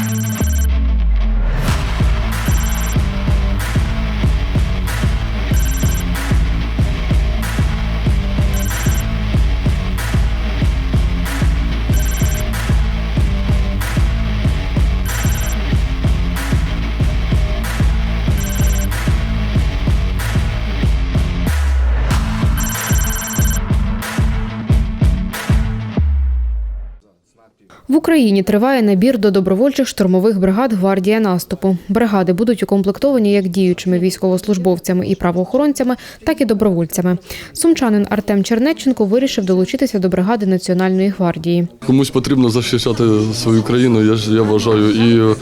В Україні триває набір до добровольчих штурмових бригад гвардія наступу. Бригади будуть укомплектовані як діючими військовослужбовцями і правоохоронцями, так і добровольцями. Сумчанин Артем Чернеченко вирішив долучитися до бригади Національної гвардії. Комусь потрібно захищати свою країну, я ж я вважаю. І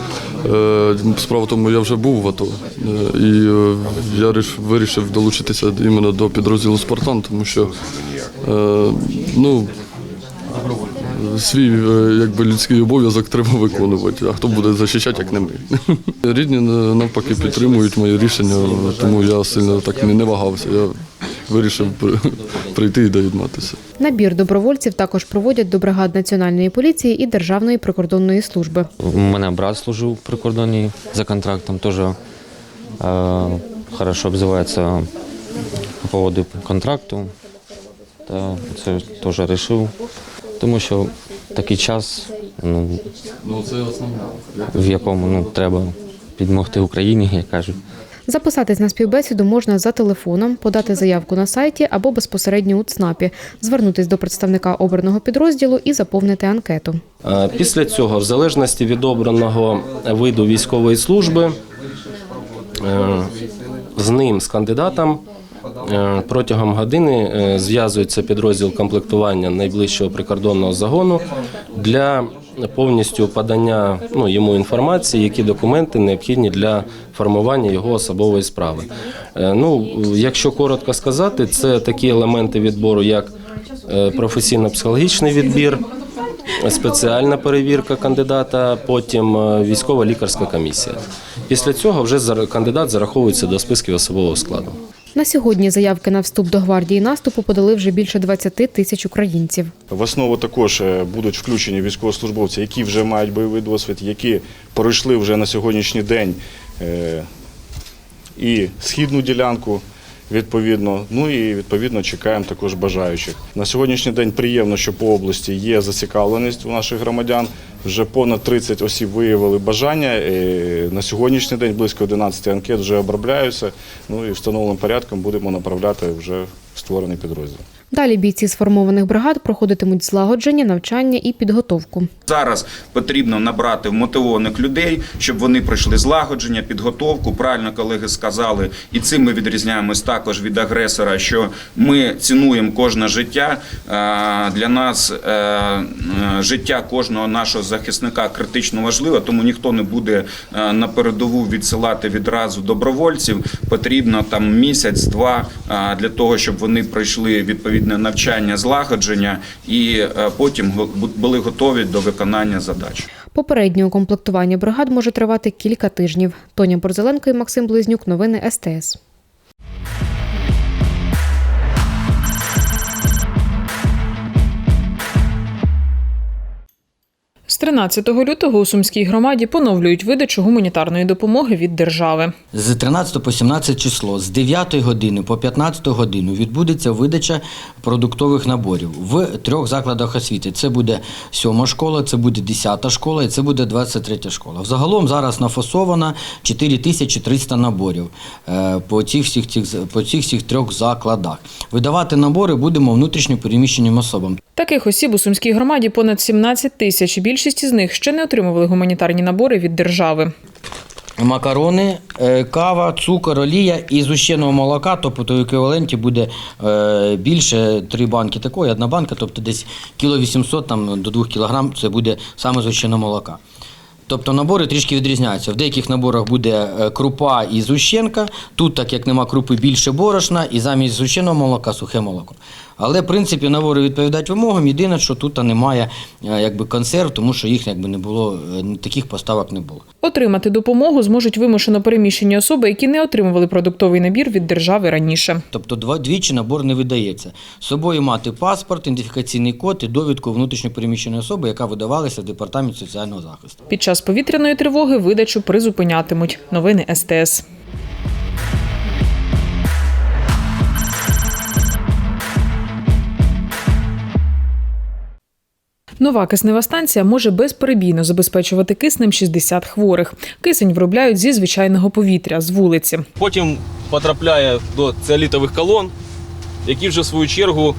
е, справа тому, я вже був в АТО. Е, і е, я вирішив долучитися іменно до підрозділу Спартан, тому що е, ну, свій е, якби, людський обов'язок треба виконувати. А хто буде захищати, як не ми. Рідні е, навпаки підтримують моє рішення, тому я сильно так не, не вагався. Я вирішив прийти і доєднатися. Набір добровольців також проводять до бригад Національної поліції і Державної прикордонної служби. У мене брат служив при кордоні за контрактом, теж е, хорошо обзивається по поводу контракту. Та це теж вирішив, тому що такий час, ну, Ну, в якому ну, треба підмогти Україні, як кажуть. Записатись на співбесіду можна за телефоном, подати заявку на сайті або безпосередньо у ЦНАПі, звернутись до представника обраного підрозділу і заповнити анкету. Е, Після цього, в залежності від обраного виду військової служби, е, з ним, з кандидатом, протягом години е, зв'язується підрозділ комплектування найближчого прикордонного загону для повністю подання ну, йому інформації, які документи необхідні для формування його особової справи. Е, Ну, якщо коротко сказати, це такі елементи відбору, як е, професійно-психологічний відбір, спеціальна перевірка кандидата, потім е, військова лікарська комісія. Після цього вже кандидат зараховується до списків особового складу. На сьогодні заявки на вступ до гвардії наступу подали вже більше 20 тисяч українців. В основу також е, будуть включені військовослужбовці, які вже мають бойовий досвід, які пройшли вже на сьогоднішній день е, і східну ділянку. Відповідно, ну і відповідно чекаємо також бажаючих. На сьогоднішній день приємно, що по області є зацікавленість у наших громадян. Вже понад 30 осіб виявили бажання. І На сьогоднішній день близько 11 анкет вже обробляються. Ну і встановленим порядком будемо направляти вже створений підрозділ. Далі бійці сформованих бригад проходитимуть злагодження, навчання і підготовку. Зараз потрібно набрати вмотивованих людей, щоб вони пройшли злагодження, підготовку. Правильно колеги сказали, і цим ми відрізняємось також від агресора, що ми цінуємо кожне життя. Е, Для нас е, е, життя кожного нашого захисника критично важливе, тому ніхто не буде на передову відсилати відразу добровольців. Потрібно там місяць-два для того, щоб вони пройшли відповідне навчання, злагодження і е, потім були готові до виконання задач. Попереднє укомплектування бригад може тривати кілька тижнів. Тоня Борзеленко і Максим Близнюк. Новини СТС. З 13 лютого у Сумській громаді поновлюють видачу гуманітарної допомоги від держави. З 13 по 17 число з 9 години по 15 годину відбудеться видача продуктових наборів в трьох закладах освіти. Це буде 7 школа, це буде 10 школа і це буде 23 школа. Взагалом зараз нафасовано 4300 наборів е, по цих всіх по цих всіх трьох закладах. Видавати набори будемо внутрішньо переміщеним особам. Таких осіб у Сумській громаді понад 17 тисяч. Більшість із них ще не отримували гуманітарні набори від держави. Макарони, е, кава, цукор, олія і зущеного молока, тобто в еквіваленті буде е, більше три банки такої, одна банка, тобто десь кіло 800 там, до 2 кілограм це буде саме зущеного молока. Тобто набори трішки відрізняються. В деяких наборах буде е, крупа і зущенка. Тут, так як нема крупи, більше борошна, і замість зущеного молока сухе молоко. Але, в принципі, набори відповідають вимогам. Єдине, що тут немає е, якби, консерв, тому що їх якби, не було, е, таких поставок не було. Отримати допомогу зможуть вимушено переміщені особи, які не отримували продуктовий набір від держави раніше. Тобто два, двічі набор не видається. З собою мати паспорт, ідентифікаційний код і довідку внутрішньопереміщеної особи, яка видавалася в департаменті соціального захисту. Під час повітряної тривоги видачу призупинятимуть. Новини СТС. Нова киснева станція може безперебійно забезпечувати киснем 60 хворих. Кисень виробляють зі звичайного повітря з вулиці. Потім потрапляє до ціолітових колон, які вже в свою чергу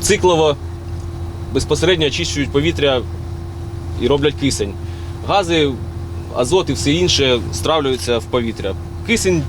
циклово безпосередньо очищують повітря і роблять кисень. Гази, азот і все інше стравлюються в повітря. Кисень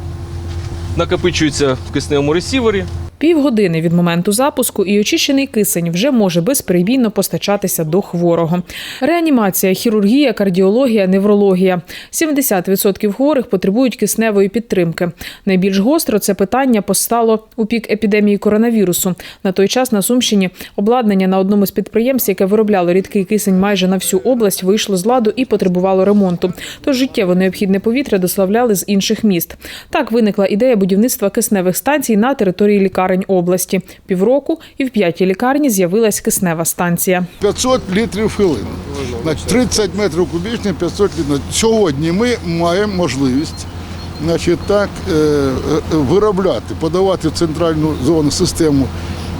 накопичується в кисневому ресівері. Півгодини від моменту запуску і очищений кисень вже може безперебійно постачатися до хворого. Реанімація, хірургія, кардіологія, неврологія. 70% хворих потребують кисневої підтримки. Найбільш гостро це питання постало у пік епідемії коронавірусу. На той час на Сумщині обладнання на одному з підприємств, яке виробляло рідкий кисень майже на всю область, вийшло з ладу і потребувало ремонту. Тож життєво необхідне повітря дославляли з інших міст. Так виникла ідея будівництва кисневих станцій на території лікарень області. Півроку і в п'ятій лікарні з'явилась киснева станція. 500 літрів. Значить, 30 метрів кубічних, 500 літрів. Сьогодні ми маємо можливість значить, так, е, е, виробляти, подавати в центральну зону систему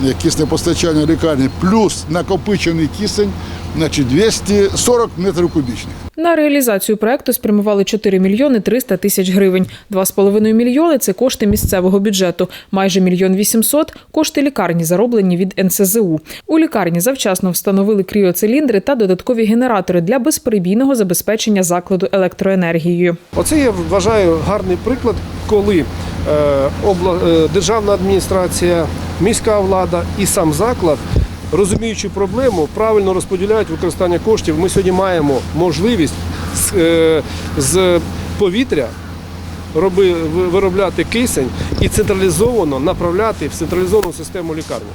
е, киснепостачання лікарні, плюс накопичений кисень, значить, 240 метрів кубічних. На реалізацію проекту спрямували 4 мільйони 300 тисяч гривень. 2,5 мільйони – це кошти місцевого бюджету. Майже мільйон 800 – кошти лікарні, зароблені від НСЗУ. У лікарні завчасно встановили кріоциліндри та додаткові генератори для безперебійного забезпечення закладу електроенергією. Оце я вважаю гарний приклад, коли е, обла- е, державна адміністрація, міська влада і сам заклад, розуміючи проблему, правильно розподіляють використання коштів. Ми сьогодні маємо можливість з, е, з повітря роби, виробляти кисень і централізовано направляти в централізовану систему лікарні.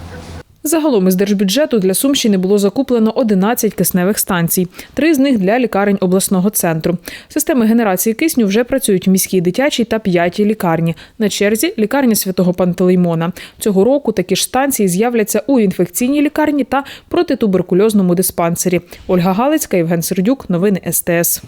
Загалом із держбюджету для Сумщини було закуплено 11 кисневих станцій, три з них для лікарень обласного центру. Системи генерації кисню вже працюють в міській дитячій та п'ятій лікарні. На черзі лікарня святого Пантелеймона. Цього року такі ж станції з'являться у інфекційній лікарні та протитуберкульозному диспансері. Ольга Галицька, Євген Сердюк. Новини СТС.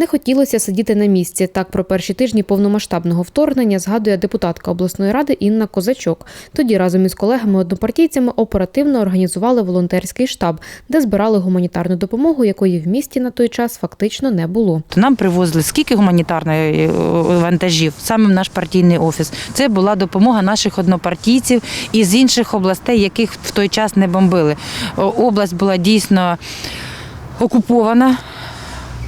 Не хотілося сидіти на місці. Так про перші тижні повномасштабного вторгнення згадує депутатка обласної ради Інна Козачок. Тоді разом із колегами-однопартійцями оперативно організували волонтерський штаб, де збирали гуманітарну допомогу, якої в місті на той час фактично не було. Нам привозили скільки гуманітарної е, вантажів саме в наш партійний офіс. Це була допомога наших однопартійців із інших областей, яких в той час не бомбили. Область була дійсно окупована.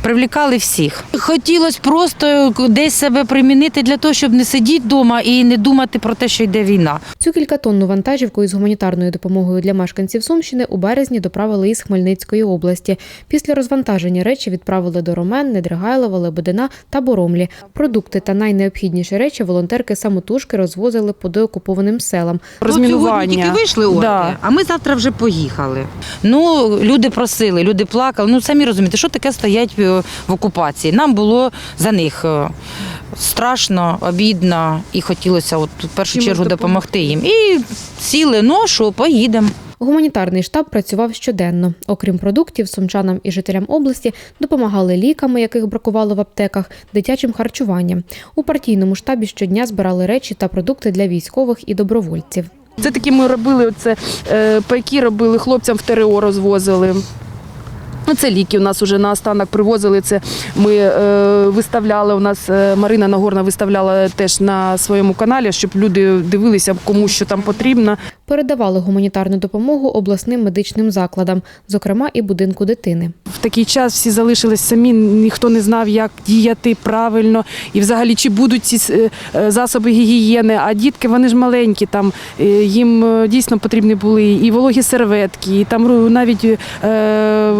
Привлікали всіх. Хотілося просто десь себе примінити для того, щоб не сидіти вдома і не думати про те, що йде війна. Цю кількатонну вантажівку із гуманітарною допомогою для мешканців Сумщини у березні доправили із Хмельницької області. Після розвантаження речі відправили до Ромен, Недригайлова, Лебедина та Боромлі. Продукти та найнеобхідніші речі волонтерки самотужки розвозили по деокупованим селам. Сьогодні тільки вийшли орки, а ми завтра вже поїхали. Ну, люди просили, люди плакали. Ну, самі розумієте, що таке стоять е, в окупації. Нам було за них е, страшно, обідно і хотілося от, в першу чергу допомогти їм. І сіли, ну що, поїдемо. Гуманітарний штаб працював щоденно. Окрім продуктів, сумчанам і жителям області допомагали ліками, яких бракувало в аптеках, дитячим харчуванням. У партійному штабі щодня збирали речі та продукти для військових і добровольців. Це такі ми робили оце, е, пайки робили, хлопцям в ТРО розвозили. Ну, Це ліки у нас вже наостанок привозили. Це ми е, виставляли. У нас е, Марина Нагорна виставляла теж на своєму каналі, щоб люди дивилися, кому що там потрібно. Передавали гуманітарну допомогу обласним медичним закладам, зокрема і будинку дитини. В такий час всі залишились самі, ніхто не знав, як діяти правильно і взагалі чи будуть ці е, е, засоби гігієни. А дітки вони ж маленькі, там їм дійсно потрібні були і вологі серветки, і там навіть е,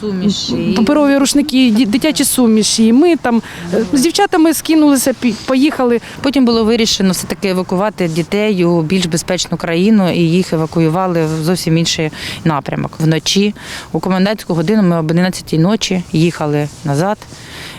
суміші. паперові рушники, дитячі суміші. Ми там е, з дівчатами скинулися, поїхали. Потім було вирішено все-таки евакувати дітей у більш безпечну країну і їх евакуювали в зовсім інший напрямок. Вночі у комендантську годину ми об 11 ночі їхали назад.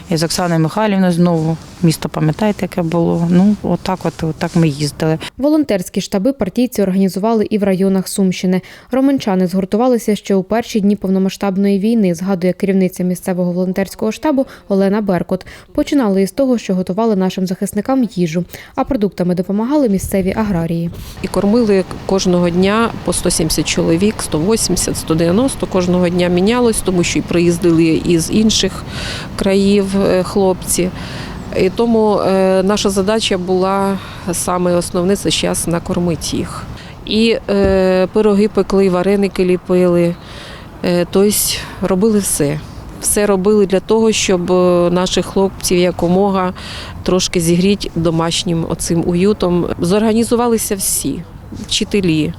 І з Оксаною Михайлівною знову місто пам'ятаєте, яке було. Ну, отак, от, отак ми їздили. Волонтерські штаби партійці організували і в районах Сумщини. Романчани згуртувалися ще у перші дні повномасштабної війни, згадує керівниця місцевого волонтерського штабу Олена Беркут. Починали із того, що готували нашим захисникам їжу, а продуктами допомагали місцеві аграрії. і кормили кожного дня по 170 чоловік, 180, 190 кожного дня мінялось, тому що і приїздили із інших країв хлопці. І тому е, наша задача була саме основне це зараз накормити їх. І е, пироги пекли, вареники ліпили, е, тобто робили все. Все робили для того, щоб е, наших хлопців якомога трошки зігріти домашнім оцим уютом. Зорганізувалися всі вчителі,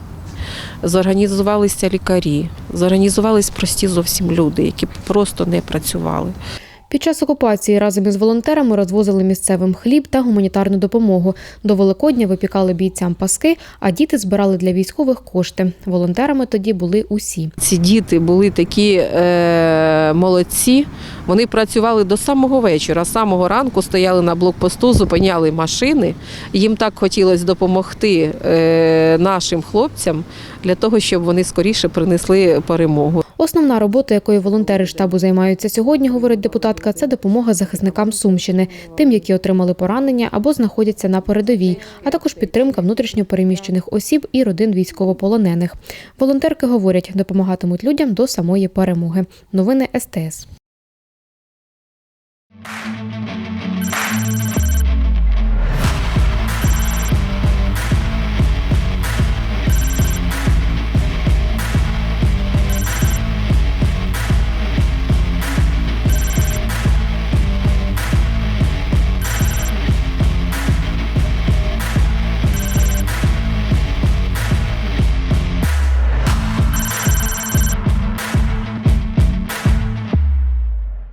зорганізувалися лікарі, зорганізувалися прості зовсім люди, які просто не працювали. Під час окупації разом із волонтерами розвозили місцевим хліб та гуманітарну допомогу. До Великодня випікали бійцям паски, а діти збирали для військових кошти. Волонтерами тоді були усі. Ці діти були такі е, молодці. Вони працювали до самого вечора. З самого ранку стояли на блокпосту, зупиняли машини. Їм так хотілося допомогти е, нашим хлопцям для того, щоб вони скоріше принесли перемогу. Основна робота, якою волонтери штабу займаються сьогодні, говорить депутатка, це допомога захисникам Сумщини, тим, які отримали поранення або знаходяться на передовій, а також підтримка внутрішньопереміщених осіб і родин військовополонених. Волонтерки говорять, допомагатимуть людям до самої перемоги. Новини СТС.